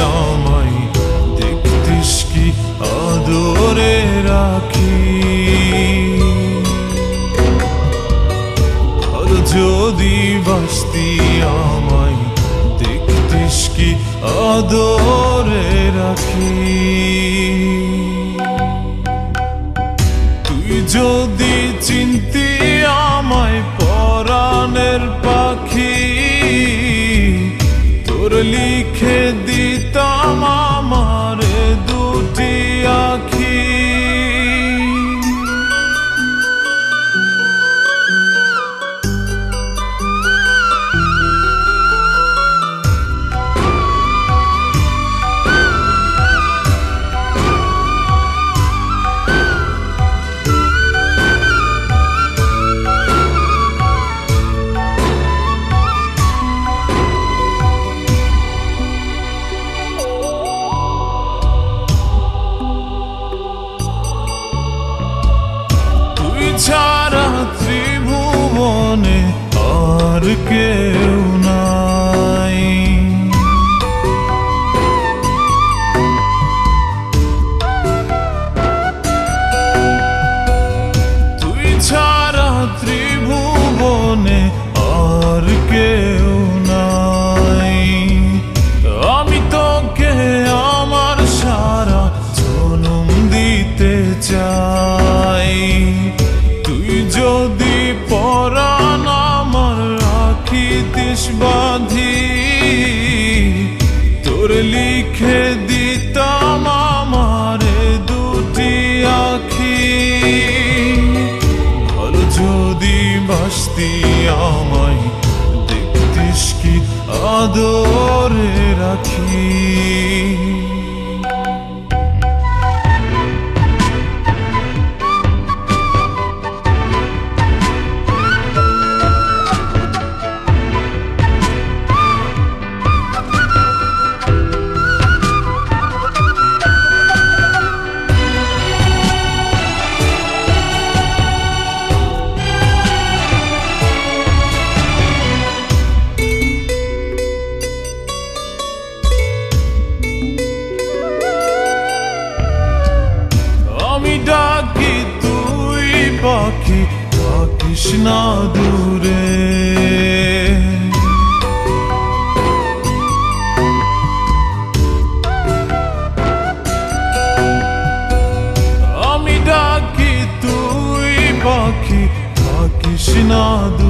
আমায় দেখতিস কি আদরে রাখি? আর যদি বাসতি আমায় দেখতিস কি আদরে রাখি? তুই যদি চিনতি আমায় পরাণের পাখি, তোর লিখে আর বাসতি আমায় দেখতিস কি? আদরে রাখি না দূরে আমি ডাকি তুই পাখি থাকিস না দূরে।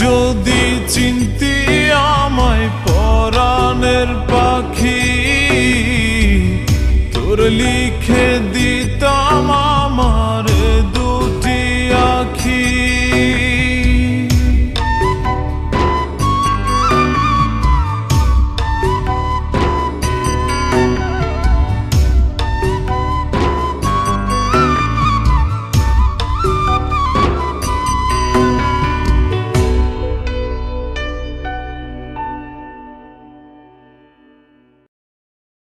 যদি চিনতি